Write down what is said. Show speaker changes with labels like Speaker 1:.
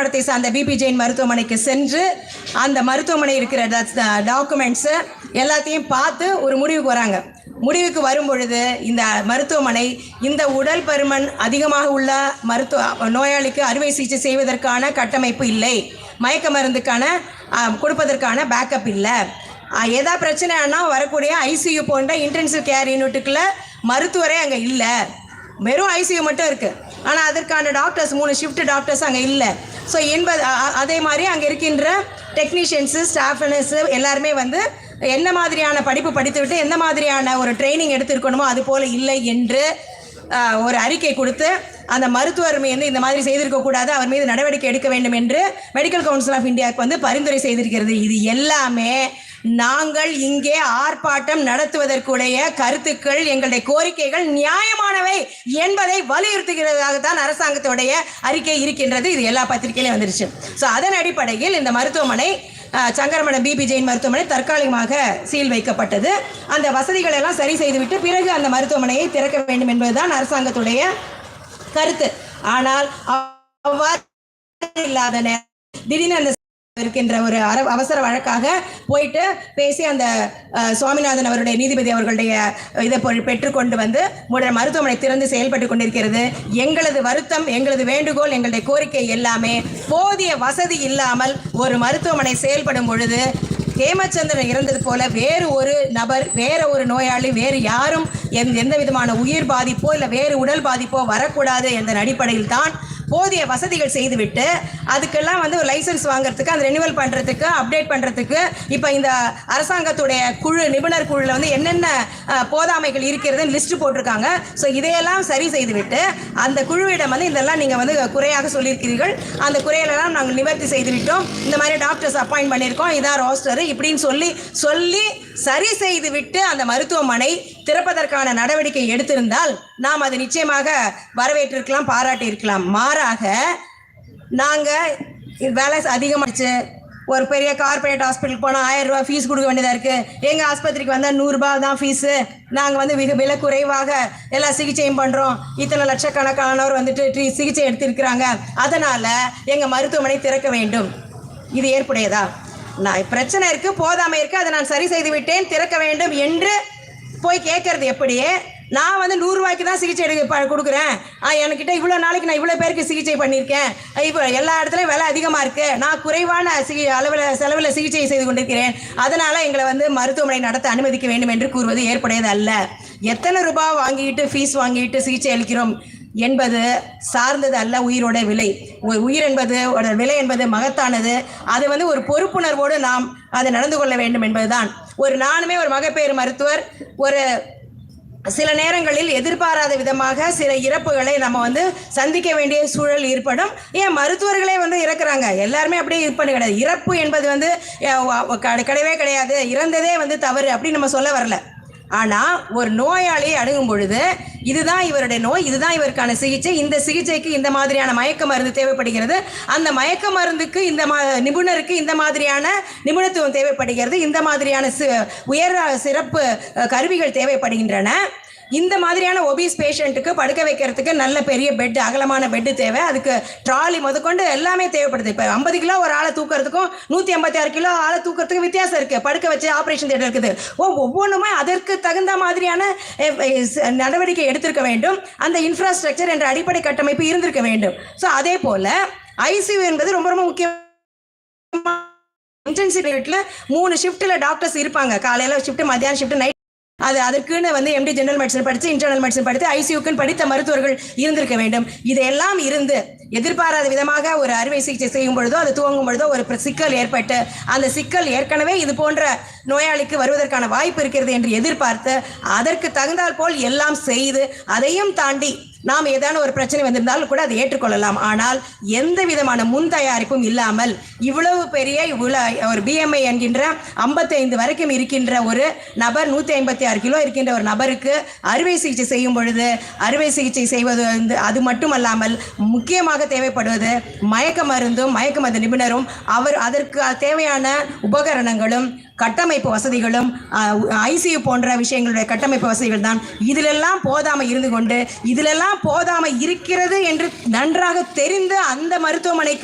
Speaker 1: தாம்பரத்தை சார்ந்த பிபி ஜெயின் மருத்துவமனைக்கு சென்று அந்த மருத்துவமனை இருக்கிற டாக்குமெண்ட்ஸு எல்லாத்தையும் பார்த்து ஒரு முடிவுக்கு வராங்க. முடிவுக்கு வரும் பொழுது இந்த மருத்துவமனை இந்த உடல் பருமன் அதிகமாக உள்ள மருத்துவ நோயாளிக்கு அறுவை சிகிச்சை செய்வதற்கான கட்டமைப்பு இல்லை. மயக்க மருந்துக்கான கொடுப்பதற்கான பேக்கப் இல்லை. ஏதா பிரச்சனைனா வரக்கூடிய ஐசியூ போன்ற இன்டென்சிவ் கேர் யூனிட்டுக்குள்ள மருத்துவரே அங்கே இல்லை. வெறும் ஐசியூ மட்டும் இருக்குது ஆனால் அதற்கான டாக்டர்ஸ் மூணு ஷிஃப்ட் டாக்டர்ஸ் அங்கே இல்லை. ஸோ என்பது அதே மாதிரி அங்கே இருக்கின்ற டெக்னீஷியன்ஸு ஸ்டாஃப் நர்ஸு எல்லாருமே வந்து என்ன மாதிரியான படிப்பு படித்துவிட்டு எந்த மாதிரியான ஒரு ட்ரைனிங் எடுத்திருக்கணுமோ அது போல் இல்லை என்று ஒரு அறிக்கை கொடுத்து அந்த மருத்துவர் மீது இந்த மாதிரி செய்திருக்கக்கூடாது அவர் மீது நடவடிக்கை எடுக்க வேண்டும் என்று மெடிக்கல் கவுன்சில் ஆஃப் இந்தியாவுக்கு வந்து பரிந்துரை செய்திருக்கிறது. இது எல்லாமே நாங்கள் இங்கே ஆர்ப்பாட்டம் நடத்துவதற்குடைய கருத்துக்கள் எங்களுடைய கோரிக்கைகள் நியாயமானவை என்பதை வலியுறுத்துகிறதாகத்தான் அரசாங்கத்துடைய அறிக்கை இருக்கின்றது. இது எல்லா பத்திரிகையிலும் வந்துருச்சு. ஸோ அதன் அடிப்படையில் இந்த மருத்துவமனை சங்கரமடம் பிபி ஜெயின் மருத்துவமனை தற்காலிகமாக சீல் வைக்கப்பட்டது. அந்த வசதிகள் எல்லாம் சரி செய்துவிட்டு பிறகு அந்த மருத்துவமனையை திறக்க வேண்டும் என்பதுதான் அரசாங்கத்துடைய கருத்து. ஆனால் அவ்வாறு இல்லாத நேரம் திடீர்னு அந்த இருக்கின்ற ஒரு அர அவசர வழக்காக போயிட்டு பேசி அந்த சுவாமிநாதன் அவருடைய நீதிபதி அவர்களுடைய இதை பொ- பெற்றுக்கொண்டு வந்து உடனே மருத்துவமனை திறந்து செயல்பட்டு கொண்டிருக்கிறது. எங்களது வருத்தம் எங்களது வேண்டுகோள் எங்களுடைய கோரிக்கை எல்லாமே போதிய வசதி இல்லாமல் ஒரு மருத்துவமனை செயல்படும் பொழுது ஹேமச்சந்திரன் இறந்தது போல வேறு ஒரு நபர் வேற ஒரு நோயாளி வேறு யாரும் எந்த விதமான உயிர் பாதிப்போ இல்லை வேறு உடல் பாதிப்போ வரக்கூடாது என்ற அடிப்படையில் தான் போதிய வசதிகள் செய்துவிட்டு அதுக்கெல்லாம் வந்து ஒரு லைசன்ஸ் வாங்குறதுக்கு அந்த ரெனிவல் பண்ணுறதுக்கு அப்டேட் பண்ணுறதுக்கு இப்போ இந்த அரசாங்கத்துடைய குழு நிபுணர் குழுவில் வந்து என்னென்ன போதாமைகள் இருக்கிறதுன்னு லிஸ்ட் போட்டிருக்காங்க. ஸோ இதையெல்லாம் சரி செய்துவிட்டு அந்த குழுவிடம் வந்து இதெல்லாம் நீங்கள் வந்து குறையாக சொல்லியிருக்கிறீர்கள். அந்த குறைகளெல்லாம் நாங்கள் நிவர்த்தி செய்துவிட்டோம். இந்த மாதிரி டாக்டர்ஸ் அப்பாயிண்ட் பண்ணியிருக்கோம். இதான் ரோஸ்டர் இப்படின்னு சொல்லி சொல்லி சரி செய்துவிட்டு அந்த மருத்துவமனை திறப்பதற்கான நடவடிக்கை எடுத்திருந்தால் நாம் அது நிச்சயமாக வரவேற்றிருக்கலாம் பாராட்டி இருக்கலாம் மாறாக நாங்கள் வேலை அதிகமாகிடுச்சு ஒரு பெரிய கார்ப்பரேட் ஹாஸ்பிட்டல் போனால் ஆயிரம் ரூபா ஃபீஸ் கொடுக்க வேண்டியதாக இருக்குது எங்கள் ஆஸ்பத்திரிக்கு வந்தால் நூறுரூபா தான் ஃபீஸு நாங்கள் வந்து மிக விலை குறைவாக எல்லா சிகிச்சையும் பண்ணுறோம் இத்தனை லட்சக்கணக்கானவர் வந்துட்டு ட்ரீ சிகிச்சை எடுத்திருக்கிறாங்க. அதனால் எங்கள் மருத்துவமனை திறக்க வேண்டும். இது ஏற்புடையதா? நான் பிரச்சனை இருக்குது போதாமை இருக்குது அதை நான் சரி செய்து விட்டேன் திறக்க வேண்டும் என்று போய் கேட்கறது எப்படி? நான் வந்து நூறுரூவாய்க்கு தான் சிகிச்சை எடுக்க ப- கொடுக்குறேன். ஆ, என்கிட்ட இவ்வளோ நாளைக்கு நான் இவ்வளோ பேருக்கு சிகிச்சை பண்ணியிருக்கேன். இப்போ எல்லா இடத்துலையும் விலை அதிகமாக இருக்குது நான் குறைவான சிகி அளவில் செலவில் சிகிச்சை செய்து கொண்டிருக்கிறேன். அதனால் எங்களை வந்து மருத்துவமனை நடத்த அனுமதிக்க வேண்டும் என்று கூறுவது ஏற்புடையது அல்ல எத்தனை ரூபாய் வாங்கிட்டு ஃபீஸ் வாங்கிட்டு சிகிச்சை அளிக்கிறோம் என்பது சார்ந்தது அல்ல உயிரோட விலை. உயிர் என்பது விலை என்பது மகத்தானது. அது வந்து ஒரு பொறுப்புணர்வோடு நாம் அதை நடந்து கொள்ள வேண்டும் என்பதுதான். ஒரு நானுமே ஒரு மகப்பேறு மருத்துவர். ஒரு சில நேரங்களில் எதிர்பாராத விதமாக சில இறப்புகளை நம்ம வந்து சந்திக்க வேண்டிய சூழல் ஏற்படும். ஏன் மருத்துவர்களே வந்து இறக்குறாங்க. எல்லாருமே அப்படியே இது பண்ண கிடையாது இறப்பு என்பது வந்து கிடையவே கிடையாது. இறந்ததே வந்து தவறு அப்படின்னு நம்ம சொல்ல வரல. ஆனால் ஒரு நோயாளியை அணுகும் பொழுது இதுதான் இவருடைய நோய் இதுதான் இவருக்கான சிகிச்சை இந்த சிகிச்சைக்கு இந்த மாதிரியான மயக்க மருந்து தேவைப்படுகிறது அந்த மயக்க மருந்துக்கு இந்த மா நிபுணருக்கு இந்த மாதிரியான நிபுணத்துவம் தேவைப்படுகிறது இந்த மாதிரியான உயர் சிறப்பு கருவிகள் தேவைப்படுகின்றன. இந்த மாதிரியான ஒபீஸ் பேஷண்ட்டுக்கு படுக்க வைக்கிறதுக்கு நல்ல பெரிய பெட் அகலமான பெட்டு தேவை. அதுக்கு ட்ராலி முதற்கொண்டு எல்லாமே தேவைப்படுது. இப்போ ஐம்பது கிலோ ஒரு ஆளை தூக்கிறதுக்கும் நூற்றி ஐம்பத்தி ஆறு கிலோ ஆளை தூக்கிறதுக்கு வித்தியாசம் இருக்குது படுக்க வச்சு ஆப்ரேஷன் தேட்டர் இருக்குது. ஓ ஒவ்வொன்றுமே அதற்கு தகுந்த மாதிரியான eh, நடவடிக்கை எடுத்திருக்க வேண்டும். அந்த இன்ஃப்ராஸ்ட்ரக்சர் என்ற அடிப்படை கட்டமைப்பு இருந்திருக்க வேண்டும். ஸோ அதே போல் ஐசியூ என்பது ரொம்ப ரொம்ப முக்கியம். இன்டென்சிவ் யூனிட்ல மூணு ஷிஃப்ட்டில் டாக்டர்ஸ் இருப்பாங்க. காலையில் ஷிஃப்ட் மத்தியானம் ஷிஃப்ட் நைட் அது அதற்குன்னு வந்து எம்டி ஜெனரல் மெடிசன் படித்து இன்டர்னல் மெடிசன் படித்து ஐசியூக்குன்னு படித்த மருத்துவர்கள் இருந்திருக்க வேண்டும். இதையெல்லாம் இருந்து எதிர்பாராத விதமாக ஒரு அறுவை சிகிச்சை செய்யும் பொழுதோ அது துவங்கும் பொழுதோ ஒரு சிக்கல் ஏற்பட்டு அந்த சிக்கல் ஏற்கனவே இது போன்ற நோயாளிக்கு வருவதற்கான வாய்ப்பு இருக்கிறது என்று எதிர்பார்த்து அதற்கு தகுந்தால் போல் எல்லாம் செய்து அதையும் தாண்டி நாம் ஏதான ஒரு பிரச்சனை வந்திருந்தாலும் கூட அதை ஏற்றுக்கொள்ளலாம். ஆனால் எந்த விதமான முன் தயாரிப்பும் இல்லாமல் இவ்வளவு பெரிய இவ்வளோ ஒரு பிஎம்ஐ என்கின்ற 55 வரைக்கும் இருக்கின்ற ஒரு நபர் நூற்றி ஐம்பத்தி ஆறு கிலோ இருக்கின்ற ஒரு நபருக்கு அறுவை சிகிச்சை செய்யும் பொழுது அறுவை சிகிச்சை செய்வது வந்து அது மட்டுமல்லாமல் முக்கியமாக தேவைப்படுவது மயக்க மருந்தும் மயக்க மருந்து நிபுணரும் அவர் அதற்கு தேவையான உபகரணங்களும் கட்டமைப்பு வசதிகளும் ஐசியு போன்ற விஷயங்களுடைய கட்டமைப்பு வசதிகள் தான். இதிலெல்லாம் போதாமல் இருந்து கொண்டு இதிலெல்லாம் போதாமல் இருக்கிறது என்று நன்றாக தெரிந்து அந்த மருத்துவமனைக்கு